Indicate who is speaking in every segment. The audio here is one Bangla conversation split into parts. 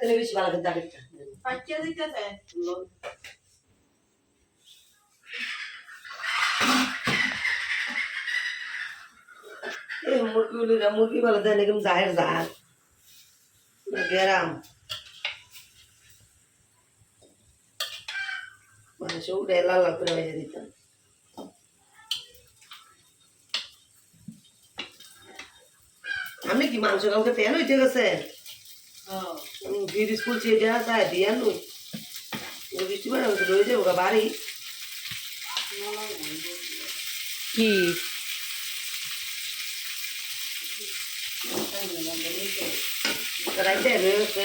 Speaker 1: থেকে বেশি ভালো কিন্তু আগেরটা
Speaker 2: পাঠিয়ে দিতেছে।
Speaker 1: এই মুরগিগুলি মুরগি ভালো দেয় না কিন্তু জাহের গেরাম। মানে সব লাল লাল করে ভেজে দিতাম আমি কি মাংস কালকে তেল হইতে গেছে? ফির স্কুল চেয়ে দেওয়া তাই দিয়া নই বৃষ্টি মানে রয়ে যাব বাড়ি।
Speaker 3: কি?
Speaker 1: রাইতে রয়ে গেছে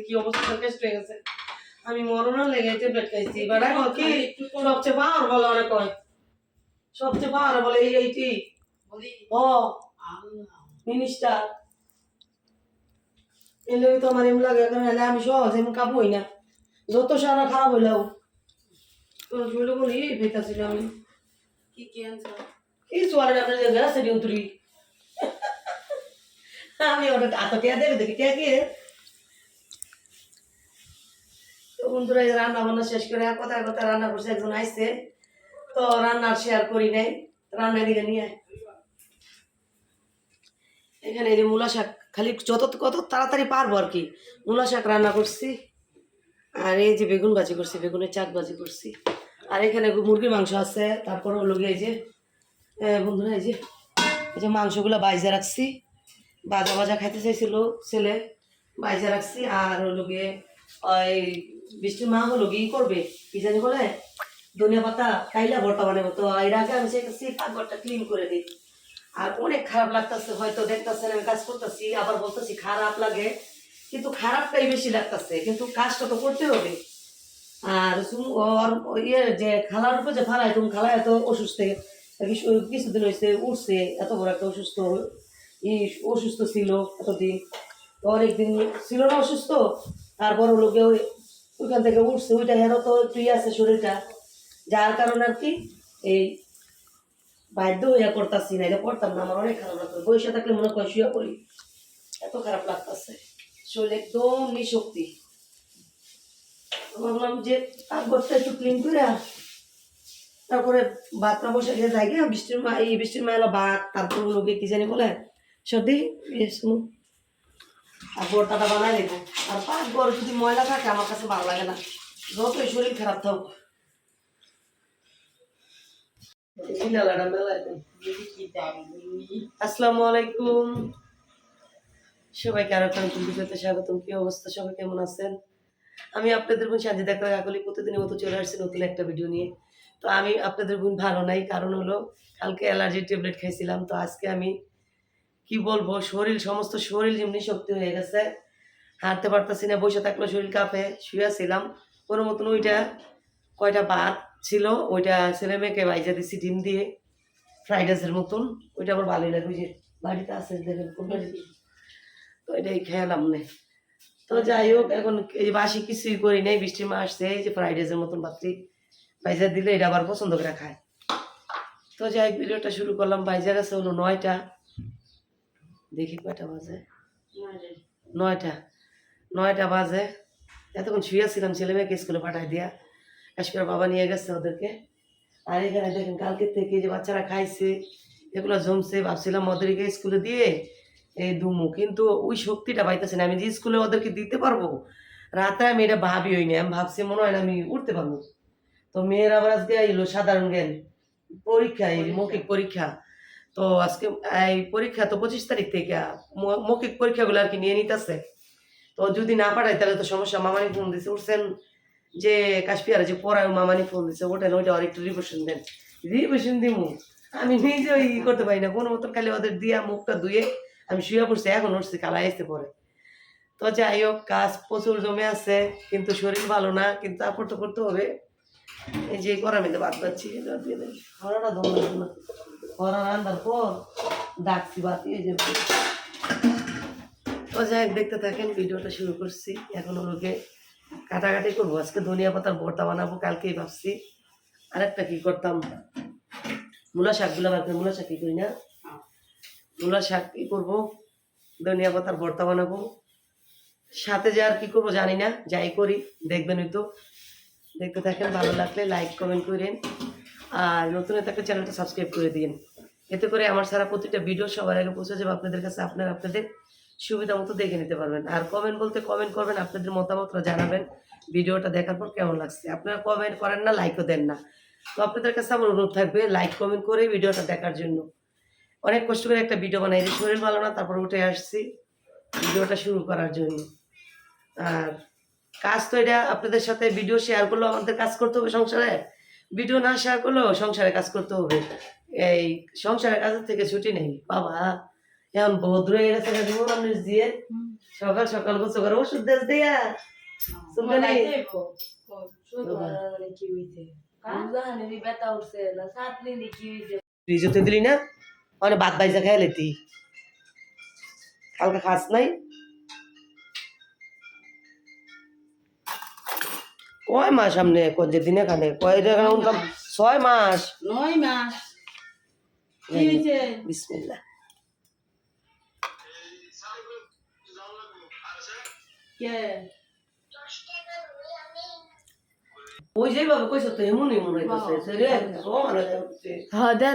Speaker 1: কি অবস্থা হয়ে আমি মরণও লেগে ট্যাবলেট খাইছি কি সবচেয়ে পাওয়ার বলে অনেক হয় সবচেয়ে পাওয়ার বলে এই এইটি ও এলে তো আমার এমন লাগে নাহলে আমি সহজ এমন কাবুই না যত সারা খারাপ হইলেও তোর শরীরে কোনো ইয়ে পেতাছিল আমি
Speaker 2: কি কি
Speaker 1: আপনার যে গেছে ডিউতরি আমি ওটা এত টিয়া দেবে দেখি, টিয়া কি? বন্ধুরা রান্না বান্না শেষ করে আর কথায় কথা রান্না করছে একজন আইসে তো রান্নার শেয়ার করি নাই, রান্না দিকে নিয়ে। এখানে এই মূলা শাক, খালি যত কত তাড়াতাড়ি পারব আর কি। মূলা শাক রান্না করছি, আর এই যে বেগুন ভাজি করছি, বেগুনের চাক ভাজি করছি। আর এখানে মুরগির মাংস আছে। তারপর হলো গিয়ে যে বন্ধুরা, এই যে এই যে মাংসগুলো বাইজা রাখছি। বাজা বাজা খাইতে চাইছিল ছেলে, বাইজা রাখছি। আর হলো গিয়ে, ওই বৃষ্টির মা হলো ই করবে, কি জানি বলে, ধনিয়া পাতা, কাইলা ভর্তা বানাবো। তো এর আগে আমি চাইতেছি পাকঘরটা ক্লিন করে দিই। আর অনেক খারাপ লাগতেছে, হয়তো দেখতেছেন, আমি কাজ করতেছি, আবার বলতেছি খারাপ লাগে। কিন্তু খারাপটাই বেশি লাগতেছে, কিন্তু কাজটা তো করতে হবে। আর ওর ইয়ে যে খালার উপর যে ফালাই তুমি খালা এত অসুস্থ কিছু- কিছুদিন হয়েছে উঠছে, এত বড় একটা অসুস্থ, ই অসুস্থ ছিল এতদিন। তো একদিন ছিল না অসুস্থ হলো গিয়ে ওই ওইখান থেকে উঠছে, ওইটা হেরো তো তুই আছে শরীরটা, যার কারণে আর কি এই বাধ্য হইয়া করতাছি না এটা করতাম না, আমার অনেক খারাপ লাগতো। বয়সে থাকলে মনে হয় শুয়ে পড়ি। এত খারাপ লাগতেছে। শরীর একদম নিশক্তি। ভাবলাম যে পাকঘরটা একটু ক্লিন করে আস। তারপরে বসে গিয়ে যাই গিয়ে বৃষ্টির মা এই বৃষ্টির মা এলো ভাত তারপর লোকে কি জানি বলে সর্দি শুনো। আর বড়টাটা বানাই নেব আর পাকঘর যদি ময়লা থাকে আমার কাছে ভালো লাগে না। যতই শরীর খারাপ থাক আসসালামু আলাইকুম। সবাইকে আরও নতুন ভিডিওতে স্বাগতম। কি অবস্থা? সবাই কেমন আছেন? আমি আপনাদের বোন দেখা কাকলি প্রতিদিনের মতো চলে আসছি নতুন একটা ভিডিও নিয়ে। তো আমি আপনাদের বোন ভালো নাই, কারণ হলো কালকে অ্যালার্জির ট্যাবলেট খাইছিলাম, তো আজকে আমি কি বলব, শরীর, সমস্ত শরীর যেমনি শক্তি হয়ে গেছে, হাঁটতে পারতেছি না, বসে থাকল, শরীর কাঁপে, শুয়েছিলাম। কোনো মতন ওইটা কয়টা ভাত ছিল, ওইটা ছেলে মেয়েকে বাইজা দিছি ডিম দিয়ে, ফ্রাইড রাইসের মতন। ওইটা আমার ভালোই লাগে, ওই যে বাড়িতে আছে দেখেন তো এটাই খেয়ালাম না তো যাই হোক, এখন এই বাসি কিছুই করি নাই, বৃষ্টির মা আসছে, এই যে ফ্রাইড রাইসের মতন ভাতটি বাইজা দিলে এটা আবার পছন্দ করে খায়। তো যাই ভিডিওটা শুরু করলাম বাইজা গেছে হলো নয়টা। দেখি কয়টা বাজে। নয়টা। নয়টা বাজে। এতক্ষণ শুয়েছিলাম ছেলে মেয়েকে স্কুলে পাঠাই দিয়া। কাশ্মীর বাবা নিয়ে গেছে ওদেরকে। আর এখানে দেখেন, কালকে থেকে যে বাচ্চারা খাইছে, এগুলো জমছে, ভাবছিলাম ওদেরকে স্কুলে দিয়ে এই দুমু কিন্তু ওই শক্তিটা পাইতেছে না। আমি যে স্কুলে ওদেরকে দিতে পারব রাতে আমি এটা ভাবি হইনি। আমি ভাবছি মনে হয় না আমি উঠতে পারব। তো মেয়ের আবার আজকে এলো সাধারণ জ্ঞান পরীক্ষা এই মৌখিক পরীক্ষা। তো আজকে এই পরীক্ষা তো পঁচিশ তারিখ থেকে মৌখিক পরীক্ষাগুলো আর কি নিয়ে নিতেছে। তো যদি না পাঠাই তাহলে তো সমস্যা। মামানি ফোন দিছে উঠছেন যে কাশ্মীর যে পড়ায় মামানি ফোন দিছে ওঠেন ওইটা আর একটু রিভিশন দেন। রিভিশন দিমু। আমি নিজে ওই ই করতে পারি না। কোনো মতন খালি ওদের দিয়া মুখটা ধুয়ে আমি শুয়ে পড়ছি এখন উঠছি কালাই আসতে পরে তো যাই হোক কাজ প্রচুর জমে আছে কিন্তু শরীর ভালো না কিন্তু তারপর তো করতে হবে এই যে গরমে তো ভাত পাচ্ছি খরা রান্নার পর ডাকছি বাতি এই যে তো যাই দেখতে থাকেন ভিডিওটা শুরু করছি এখন ওকে কাটাকাটি করব আজকে ধনিয়া পাতার ভর্তা বানাবো কালকেই ভাবছি আরেকটা কি করতাম মূলা শাকগুলো বার করে মূলা শাক কি করি না মূলা শাক কি করব? ধনিয়া পাতার ভর্তা বানাবো। সাথে যে আর কি করব জানি না, যাই করি, দেখবেন হয়তো। দেখতে থাকেন, ভালো লাগলে লাইক কমেন্ট করেন। আর নতুন থাকলে চ্যানেলটা সাবস্ক্রাইব করে দিন। এতে করে আমার সারা প্রতিটা ভিডিও সবার আগে পৌঁছে যাবে, আপনাদের কাছে আপনারা আপনাদের সুবিধা মতো দেখে নিতে পারবেন। আর কমেন্ট বলতে কমেন্ট করবেন, আপনাদের মতামতটা জানাবেন। ভিডিওটা দেখার পর কেমন লাগছে? আপনারা কমেন্ট করেন না লাইকও দেন না। তো আপনাদের কাছে আমার অনুরোধ থাকবে লাইক কমেন্ট করে ভিডিওটা দেখার জন্য। অনেক কষ্ট করে একটা ভিডিও বানাই। যে শরীর ভালো না তারপর উঠে আসছি। ভিডিওটা শুরু করার জন্য। আর কাজ তো এটা আপনাদের সাথে ভিডিও শেয়ার করলেও আমাদের কাজ করতে হবে সংসারে। ভিডিও না শেয়ার করলেও সংসারে কাজ করতে হবে। এই সংসারের কাজের থেকে ছুটি নেই। বাবা এখন ভদ্র হয়ে গেছে মানুষ দিয়ে। সকাল সকাল গোসল করে ওষুধ দেশ দিয়া। ফ্রিজতে দিলি না? মানে ভাত বাইজা খাই লেতি। কালকে খাস নাই? কয় মাস সামনে? কয় যে দিনে খানে? কয় উনকাম ছয় মাস।
Speaker 2: নয় মাস। কি? হয়েছে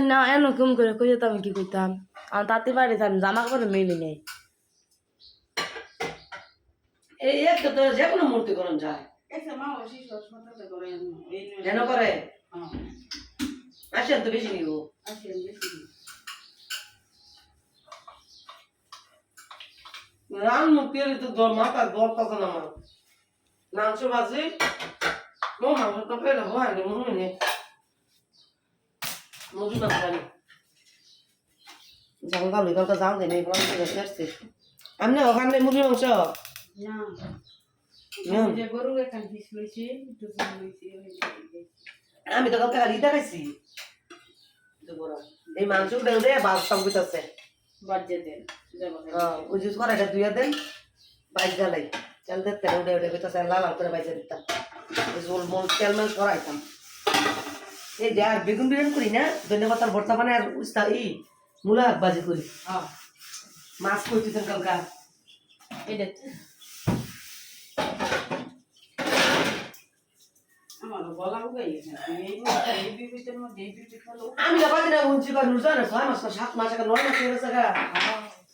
Speaker 3: না এমন কম করে কইতে তো আমি কি কইতাম আমার তাতে পারি আমি জামা কাপড় মেলি নেই
Speaker 1: এই একটা তো যে কোনো মূর্তি করণ যায় কেন করে আসেন তো বেশি নিব রান তো মাথা দর কথা না আমার মাংস ভাজি মো মাংস তো পেলে হয় না মনে নেই মজু না খালি জাল ভালো কালকে জাল দেয় এগুলো আমি আসছি আমি ওখানে মুরগি মাংস
Speaker 2: না
Speaker 1: হুম।
Speaker 2: যে গরু এখান পিস লইছি একটু কম লইছি ওই যে-
Speaker 1: আমি তো কালকে খালি দেখাইছি এই মাংস দেও দে বাস সব আছে
Speaker 2: দেন
Speaker 1: ওই জুস করা এটা দুইয়া দেন বাইশ জ্বালাই উঠে কইতাছে লাল করে বাইজে দিতাম জোল মোল তেল মেল সরাইতাম এই যে আর বেগুন বিরিয়ানি করি না ধন্যবাদ তার ভর্তা বানায় আর উস্তা ই মূলা শাক ভাজি করি।
Speaker 2: হ্যাঁ।
Speaker 1: মাছ করতেছেন কালকা।
Speaker 2: এটা
Speaker 1: আমি না বাজি না উঞ্চি কর নুরজা না ছয় মাস সাত মাস একটা নয় মাস হয়ে গেছে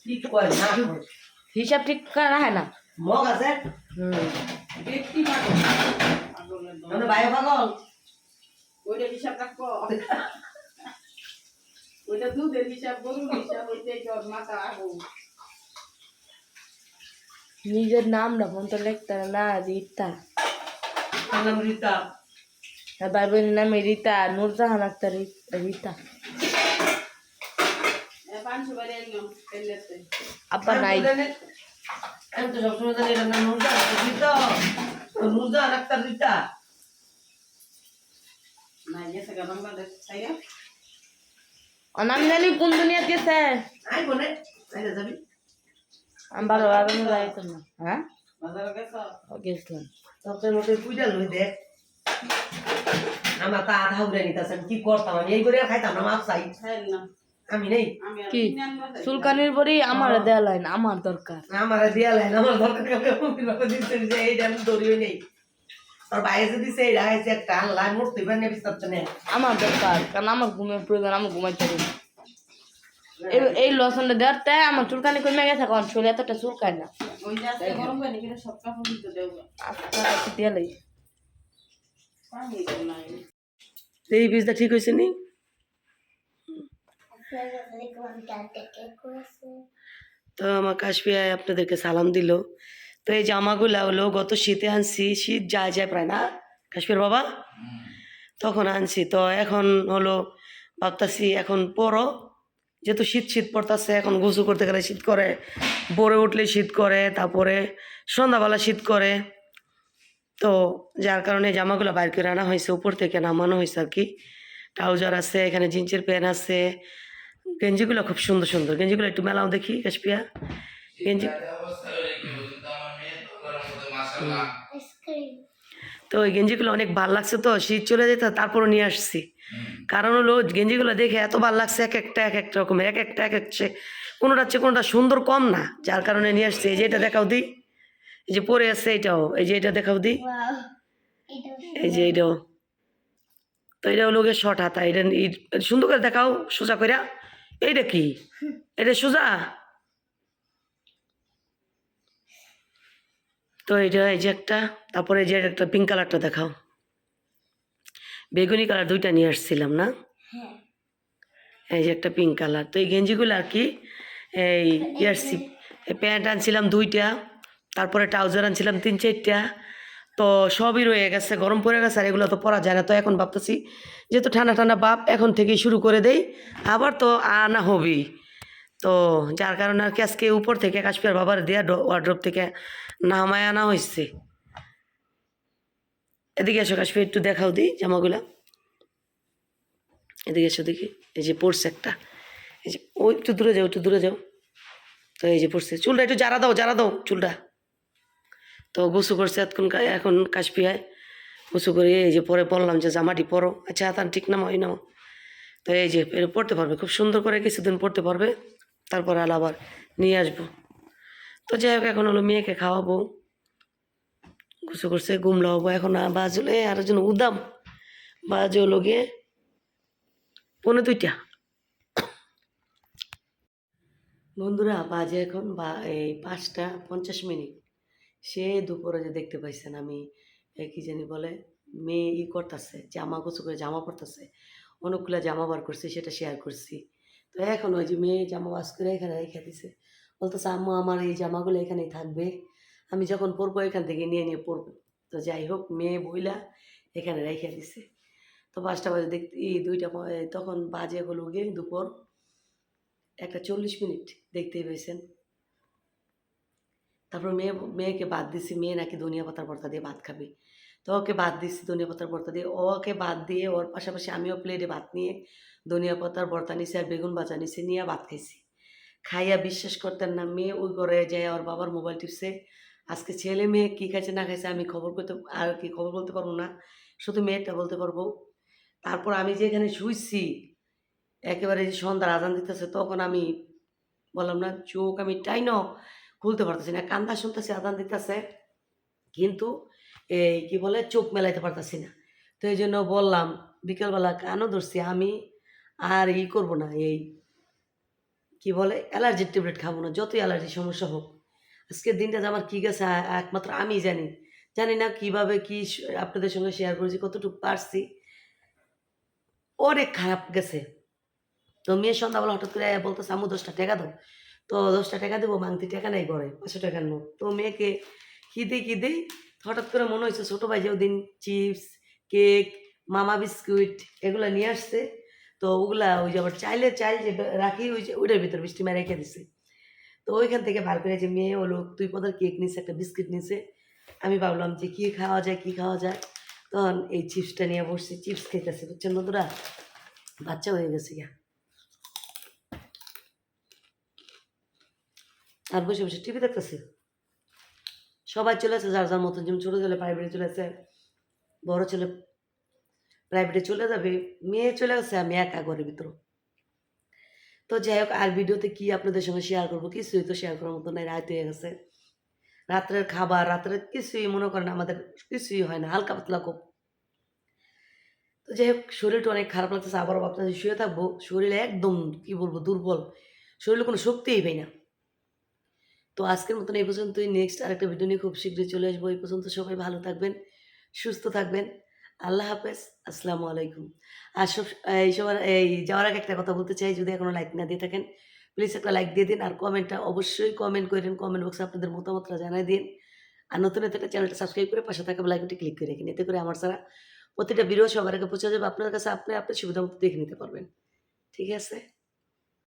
Speaker 1: কি কয় না
Speaker 3: হিসাব ঠিক করে রাখে না।
Speaker 1: মগ আছে?
Speaker 2: ব্যক্তি
Speaker 1: মানে ভাই পাগল
Speaker 2: ওইটা হিসাব রাখব ওইটা দুধের হিসাব গরুর হিসাব ওইটাই তোর মাথা আগো
Speaker 3: নিজের নাম না ফোন তো লিখতে না রিতা।
Speaker 1: নাম রীতা।
Speaker 3: ভাই বোনের নামে রিতা। নুরজাহান আক্তার রিতা। আব্বা নাই।
Speaker 1: আমি তো সবসময় জানি নাম রীতা? রীতা?
Speaker 2: তাইয়া
Speaker 3: জানি কোন দুনিয়া গেছে?
Speaker 1: আই বলে আই যাবি?
Speaker 3: আমি ভালো ভাবে যাইতাম না। হ্যাঁ গেছিলাম
Speaker 1: পূজা লই দেখ আমার তা আধা উড়ে নিতেছেন কি করতাম আমি এই করে খাইতাম না মাছ চাই আমি নেই।
Speaker 3: কি? আমার লাইন আমার দরকার
Speaker 1: আমার দিয়া লাইন আমার দরকার কাউকে যে এইটা আমি দৌড়িও নেই। আর বাইরে একটা আল্লাহ নেই।
Speaker 3: আমার দরকার কারণ আমার ঘুমের প্রয়োজন আমি ঘুমাইতে পারি এই- এই লসনটা দেওয়ার তাই আমার চুলকানি কমে গেছে কারণ শরীর এতটা চুলকায় না।
Speaker 2: ওই যে আজকে গরম পানি কিনে সব কাপড় দিতে দেবো
Speaker 3: আপনার কাছে দিয়ে লাই।
Speaker 2: পানি তো নাই।
Speaker 1: এই বীজটা ঠিক হয়েছে নি? তো আমার কাশপিয়া আপনাদেরকে সালাম দিল। তো এই জামাগুলা হলো গত শীতে আনছি, শীত যায় যায় প্রায় না। কাশ্মীর বাবা? তখন আনছি। তো এখন হলো ভাবতাছি এখন পরো। যেহেতু শীত শীত পড়তেছে, এখন গোসু করতে গেলে শীত করে। ভোরে উঠলে শীত করে, তারপরে সন্ধ্যাবেলা শীত করে। তো যার কারণে জামাগুলো বাইর করে আনা হয়েছে, উপর থেকে নামানো হয়েছে আর কি। ট্রাউজার আছে, এখানে জিন্সের প্যান্ট আছে। গেঞ্জিগুলো খুব সুন্দর সুন্দর। গেঞ্জিগুলো একটু মেলাও দেখি, কাশপিয়া। গেঞ্জি তো ওই গেঞ্জিগুলো অনেক ভালো লাগছে তো শীত চলে যেত তারপরও নিয়ে আসছি। কারণ হলো গেঞ্জিগুলো দেখে এত ভালো লাগছে এক একটা এক এক রকমের এক একটা এক এক সে- কোনোটা হচ্ছে কোনোটা সুন্দর কম না যার কারণে নিয়ে আসছি। এই যে এটা দেখাও দিই এই যে পরে আসছে এটাও এই যে এটা দেখাও দিই এই যে এটাও। তো এটা হলো গিয়ে শর্ট হাতা এটা সুন্দর করে দেখাও সোজা করে এইটা কি? এটা সোজা? তো এটা এই যে একটা তারপরে যে একটা পিঙ্ক কালারটা দেখাও। বেগুনি কালার দুইটা নিয়ে আসছিলাম না? এই যে একটা পিঙ্ক কালার তো এই গেঞ্জিগুলো আর কি এই ইয়ারসি প্যান্ট আনছিলাম দুইটা তারপরে ট্রাউজার আনছিলাম তিন চারটা। তো সবই রয়ে গেছে গরম পড়ে গেছে আর এগুলো তো পরা যায় না। তো এখন ভাবতেছি যেহেতু ঠান্ডা ঠান্ডা বাপ এখন থেকেই শুরু করে দেই। আবার তো আনা হবেই। তো যার কারণে আর কি আজকে উপর থেকে কাশ্মীর বাবার দেয়া ওয়ার্ড্রপ থেকে নামায় আনা হয়েছে এদিকে এসো কাশ্মীর, একটু দেখাও দিই জামাগুলা। এদিকে এসো দেখি, এই যে পড়ছে একটা। এই যে, ও একটু দূরে যাও, একটু দূরে যাও। তো এই যে পড়ছে চুলটা একটু জারা দাও জারা দাও চুলটা। তো গুসু করছে এতক্ষণ এখন কাশপিয়ায় গুসু করে এই যে পরে বললাম যে জামাটি পরো। আচ্ছা তার ঠিক নামো এই নাও তো এই যে পড়তে পারবে, খুব সুন্দর করে কিছুদিন পড়তে পারবে। তারপরে আলো আবার নিয়ে আসব। তো যাই হোক, এখন হলো মেয়েকে খাওয়াবো। গোসু করছে ঘুম লাগাবো। এখন আর বাজলে আর যেন উদাম। বাজে হলো গিয়ে পনেরো দুইটা। বন্ধুরা, বাজে এখন বা এই পাঁচটা পঞ্চাশ মিনিট। সে দুপুরে যে দেখতে পাইছেন আমি কি জানি বলে, মেয়ে ই করতেছে, জামা গোছু করে জামা পরতেছে। অনেকগুলো জামা বার করছি, সেটা শেয়ার করছি। তো এখন ওই যে মেয়ে জামা বাস করে এখানে রেখে দিছে। বলতেছে, আম্মু, আমার এই জামাগুলো এখানেই থাকবে। আমি যখন পরবো, এখান থেকে নিয়ে নিয়ে পরবো। তো যাই হোক, মেয়ে বইলা এখানে রেখে দিছে। তো পাঁচটা বাজে দেখতে, এই দুইটা তখন বাজে হলো গিয়ে দুপুর। একটা চল্লিশ মিনিট দেখতেই পেয়েছেন। তারপর মেয়ে, মেয়েকে বাদ দিছি। মেয়ে নাকি ধনিয়া পাতার ভর্তা দিয়ে ভাত খাবে। তো ওকে বাদ দিছি ধনিয়া পাতার ভর্তা দিয়ে। ওকে বাদ দিয়ে ওর পাশাপাশি আমিও প্লেটে ভাত নিয়ে ধনিয়া পাতার ভর্তা নিছি আর বেগুন ভাজা নিছি, নিয়ে ভাত খাইছি। খাইয়া বিশ্বাস করতেন না, মেয়ে ওই ঘরে যায় ওর বাবার মোবাইল টিপছে। আজকে ছেলে মেয়ে কী খাইছে না খাইছে আমি খবর করতে, আর কি খবর বলতে পারব না, শুধু মেয়েটা বলতে পারব। তারপর আমি যে এখানে শুইছি, একেবারে যে সন্ধ্যার আজান দিতেছে, তখন আমি বললাম, না, চোখ আমি টাইন খুলতে পারতেছি না। কান্দা শুনতেছি, আজান দিতেছে। কিন্তু এই কি বলে, চোখ মেলাইতে পারতেছি না। তো এই জন্য বললাম, বিকেলবেলা কানও ধরছি আমি? আর ই করব না, এই কি বলে, অ্যালার্জির ট্যাবলেট খাব না, যতই অ্যালার্জির সমস্যা হোক। আজকের দিনটা যে আমার কী গেছে একমাত্র আমি জানি। জানি না কীভাবে কি আপনাদের সঙ্গে শেয়ার করেছি, কতটুকু পারছি। অনেক খারাপ গেছে। তো মেয়ের সন্ধ্যাবেলা হঠাৎ করে বলতো আমু দশটা টাকা দাও। তো দশটা টাকা দেবো মাংতি টাকা নাই করে পাঁচশো টাকার নোট। তো মেয়েকে কী দিই কী দিই? হঠাৎ করে মনে হয়েছে ছোটো ভাই যে ওদিন চিপস, কেক, মামা বিস্কুট এগুলো নিয়ে আসছে। তো ওগুলা ওই যে আবার চাইলে চাইল যে রাখি ওই যে ওইটার ভিতর বৃষ্টি মেরে রেখে দিছে। তো ওইখান থেকে বার করে যে মেয়ে হলো দুই পদের কেক নিছে, একটা বিস্কিট নিছে। আমি ভাবলাম যে কী খাওয়া যায়, কী খাওয়া যায়? তখন এই চিপসটা নিয়ে বসছি, চিপস খেতেছে বুঝছেন বন্ধুরা? বাচ্চা হয়ে গেছে গা। আর বসে বসে টিভি দেখতেছে? সবাই চলে আসে, যার যার মতন, যেমন ছোটো ছেলে প্রাইভেটে চলে আসে, বড় ছেলে প্রাইভেটে চলে যাবে, মেয়ে চলে গেছে আমি একা ঘরের ভিতর। তো যাই হোক, আর ভিডিওতে কি আপনাদের সঙ্গে শেয়ার করব, কিছুই তো শেয়ার করার মতো নাই, রাত হয়ে গেছে। রাত্রের খাবার, রাত্রে কিছুই মনে করেন আমাদের কিছুই হয় না, হালকা পাতলা খুব। তো যাই হোক, শরীরটা অনেক খারাপ লাগতেছে, আবারও ভাবতেছি শুয়ে থাকব, শরীরে একদম, কি বলব, দুর্বল, শরীরে কোনো শক্তিই পাই না। তো আজকের মতন এই পর্যন্তই। নেক্সট আরেকটা ভিডিও নিয়ে খুব শীঘ্রই চলে আসব। এই পর্যন্ত সবাই ভালো থাকবেন, সুস্থ থাকবেন। আল্লাহ হাফেজ, আসসালামু আলাইকুম। আর সব, এই সবার, এই যাওয়ার আগে একটা কথা বলতে চাই, যদি এখনও লাইক না দিয়ে থাকেন প্লিজ একটা লাইক দিয়ে দিন। আর কমেন্টটা অবশ্যই কমেন্ট করেন কমেন্ট বক্সে আপনাদের মতামতটা জানাই দিন। আর নতুন একটা চ্যানেলটা সাবস্ক্রাইব করে পাশে থাকা বেলাইকনটি ক্লিক করে রাখেন এতে করে আমার ছাড়া প্রতিটা ভিডিও সবার আগে পৌঁছে যাবে। আপনার কাছে আপনি আপনার সুবিধা মতো দেখে নিতে পারবেন। ঠিক আছে?